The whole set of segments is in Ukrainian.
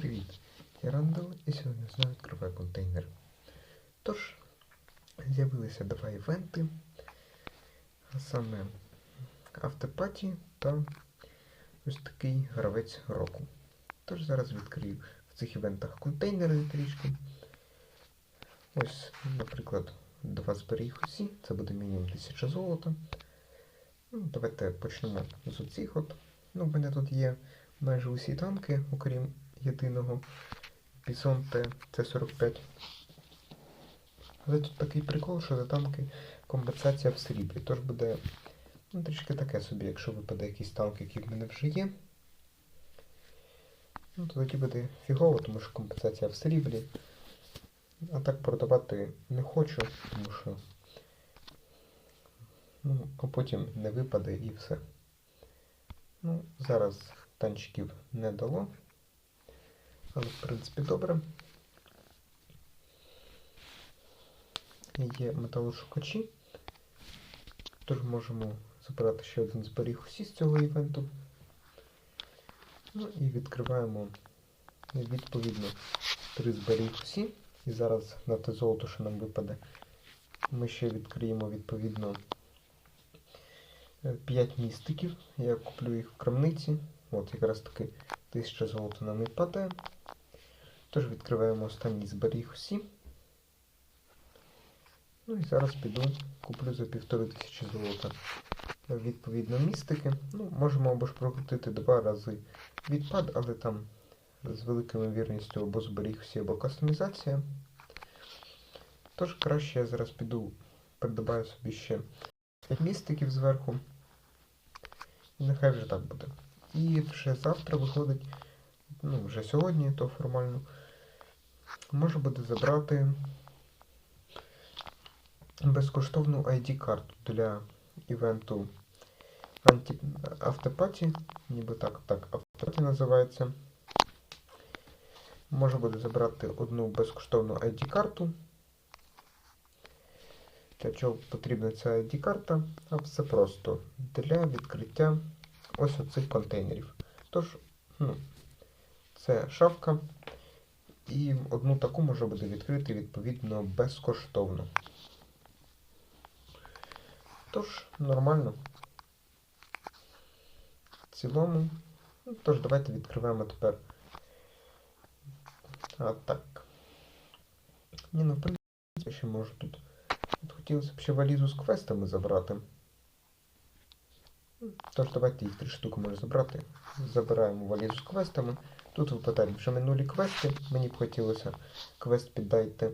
Привіт! Я Рандall і сьогодні знову відкриваю контейнер. Тож, з'явилися два івенти, а саме автопаті та ось такий гравець року. Тож зараз відкрию в цих івентах контейнери трішки. Ось, наприклад, два зберіг усі, це буде мінімум 1000 золота. Ну, давайте почнемо з оцих от. Ну, в мене тут є майже усі танки, окрім єдиного Bison Т-45. Але тут такий прикол, що за танки компенсація в сріблі. Тож буде ну, трішки таке собі, якщо випаде якийсь танк, який в мене вже є. Ну, то тоді буде фігово, тому що компенсація в сріблі. А так продавати не хочу, тому що ну, а потім не випаде і все. Ну, зараз танчиків не дало. Але, в принципі, добре. Є металошукачі. Тож можемо забрати ще один зберіг усі з цього івенту. Ну і відкриваємо відповідно три зберіг усі. І зараз на те золото, що нам випаде, ми ще відкриємо відповідно 5 містиків. Я куплю їх в крамниці. От якраз таки 1000 золота нам випаде. Тож відкриваємо останній зберіг усі. Ну і зараз піду, куплю за 1500 золота. Відповідно, містики. Ну, можемо або ж прокрутити два рази відпад, але там з великою вірністю або зберіг всі, або кастомізація. Тож краще я зараз піду, придбаю собі ще містиків зверху. І нехай вже так буде. І вже завтра виходить, ну, вже сьогодні, то формально, можна буде забрати безкоштовну ID-карту для івенту анті... автопаті, ніби так, так, автопаті називається. Можна буде забрати одну безкоштовну ID-карту. Для чого потрібна ця ID-карта? А все просто для відкриття ось оцих контейнерів. Тож, ну, це шафка. І одну таку можна буде відкрити відповідно безкоштовно. Тож, нормально. В цілому. Ну, тож, давайте відкриваємо тепер. А так. Ні, ну в принципі ще можу тут. От хотілося б ще валізу з квестами забрати. Тож давайте їх три штуки можна забрати. Забираємо валізу з квестами. Тут випадають вже минулі квести. Мені б хотілося квест піддайте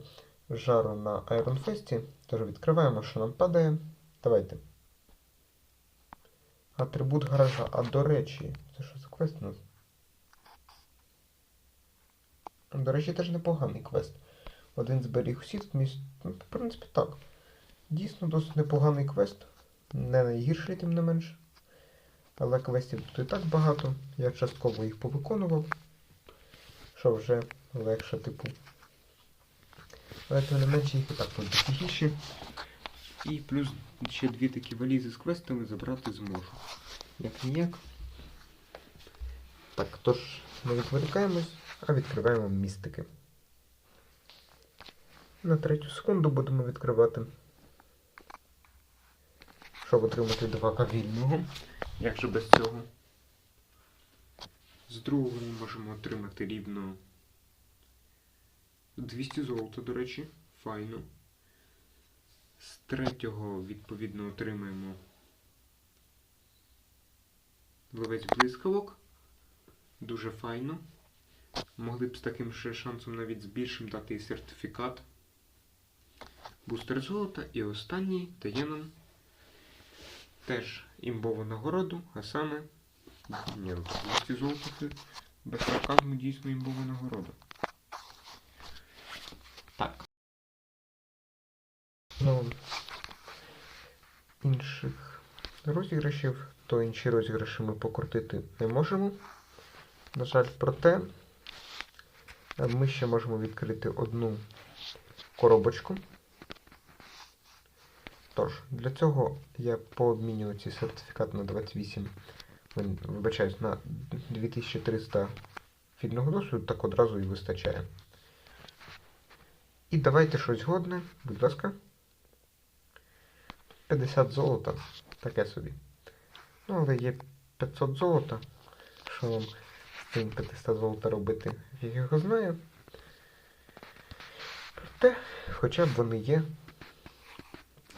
жару на Айронфесті. Тож відкриваємо, що нам падає. Давайте. Атрибут гаража. А до речі, це що за квест у нас? До речі, теж непоганий квест. Один зберіг усі тут міст. Ну, в принципі, так. Дійсно досить непоганий квест. Не найгірший, тим не менш. Але квестів тут і так багато. Я частково їх повиконував. Що вже легше, типу. Але тим не менше їх і так дофігіші. І плюс ще дві такі валізи з квестами забрати зможу. Як ніяк. Так, тож не відволікаємось, а відкриваємо містики. На третю секунду будемо відкривати. Щоб отримати два кавільного. Як же без цього? З другого ми можемо отримати рівно 200 золота, до речі, файно. З третього, відповідно, отримаємо ловець блискавок. Дуже файно. Могли б з таким ще шансом навіть з більшим дати і сертифікат. Бустер золота. І останній дає нам теж імбову нагороду, а саме. Ні, 200 золота це без сарказму дійсно імбова нагорода. Так. Ну, інших розіграшів, то інші розіграші ми покрутити не можемо. На жаль, проте ми ще можемо відкрити одну коробочку. Тож, для цього я пообмінюю ці сертифікати на 28, вибачаюсь, на 2300 вільного досвіду так одразу і вистачає. І давайте щось годне, будь ласка. 50 золота, таке собі. Ну, але є 500 золота. Що вам з цим 500 золота робити, я його знаю. Проте, хоча б вони є.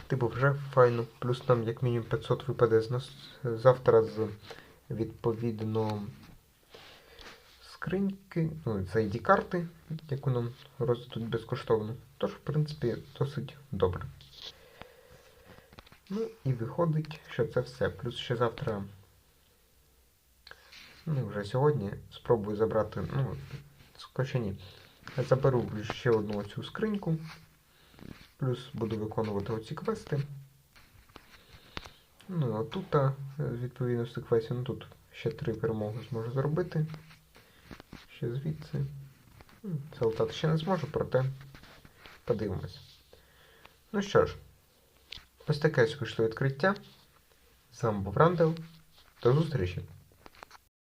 Типу вже файно. Плюс нам як мінімум 500 випаде з нас завтра з відповідно скриньки, ну, з ID карти, яку нам роздадуть безкоштовно. Тож, в принципі, досить добре. Ну і виходить, що це все. Плюс ще завтра, ну вже сьогодні, спробую забрати, ну, скоріше ні, заберу ще одну цю скриньку. Плюс буду виконувати оці квести. Ну, а тут, відповідно, цих квестів, ну тут ще три перемоги зможу зробити. Ще звідси. М, Залутати ще не зможу, проте подивимось. Ну що ж, ось таке вийшло відкриття. З вами був Рандел. До зустрічі!